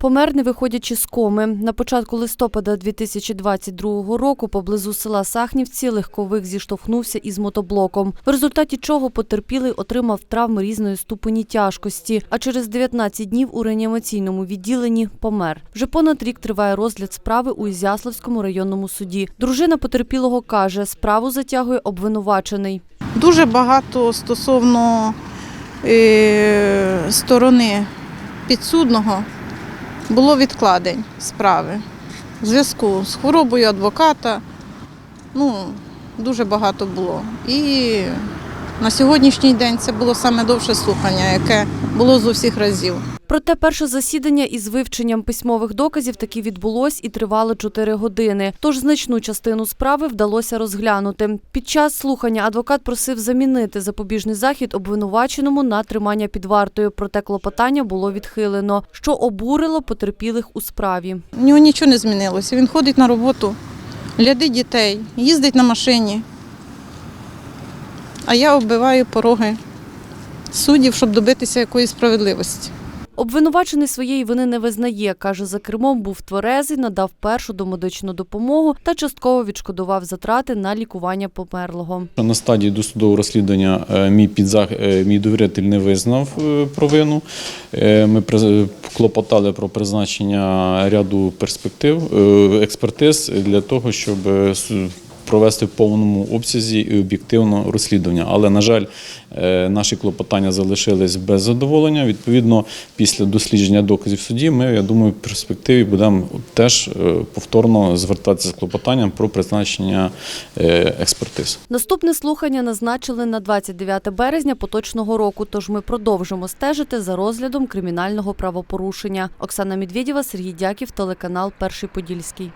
Помер, не виходячи з коми. На початку листопада 2022 року поблизу села Сахнівці легковик зіштовхнувся із мотоблоком, в результаті чого потерпілий отримав травми різної ступені тяжкості, а через 19 днів у реанімаційному відділенні помер. Вже понад рік триває розгляд справи у Ізяславському районному суді. Дружина потерпілого каже, справу затягує обвинувачений. Дуже багато стосовно е, сторони підсудного було відкладень справи в зв'язку з хворобою адвоката. Ну, дуже багато було. І на сьогоднішній день це було саме довше слухання, яке було з усіх разів. Проте перше засідання із вивченням письмових доказів таки відбулось і тривало 4 години. Тож значну частину справи вдалося розглянути. Під час слухання адвокат просив замінити запобіжний захід обвинуваченому на тримання під вартою. Проте клопотання було відхилено, що обурило потерпілих у справі. У нього нічого не змінилося. Він ходить на роботу, глядить дітей, їздить на машині. А я оббиваю пороги суддів, щоб добитися якоїсь справедливості. Обвинувачений своєї вини не визнає. каже, за кермом був тверезий, надав першу домедичну допомогу та частково відшкодував затрати на лікування померлого. На стадії досудового розслідування е, мій підзах... е, мій довіритель не визнав е, провину. Ми клопотали про призначення ряду перспектив, експертиз для того, щоб провести в повному обсязі і об'єктивно розслідування. Але, на жаль, е, наші клопотання залишились без задоволення. Відповідно, після дослідження доказів в суді, ми, я думаю, в перспективі будемо теж е, повторно звертатися з клопотанням про призначення е, експертиз. Наступне слухання назначили на 29 березня поточного року. Тож ми продовжимо стежити за розглядом кримінального правопорушення. Оксана Медведєва, Сергій Дяків, телеканал Перший Подільський.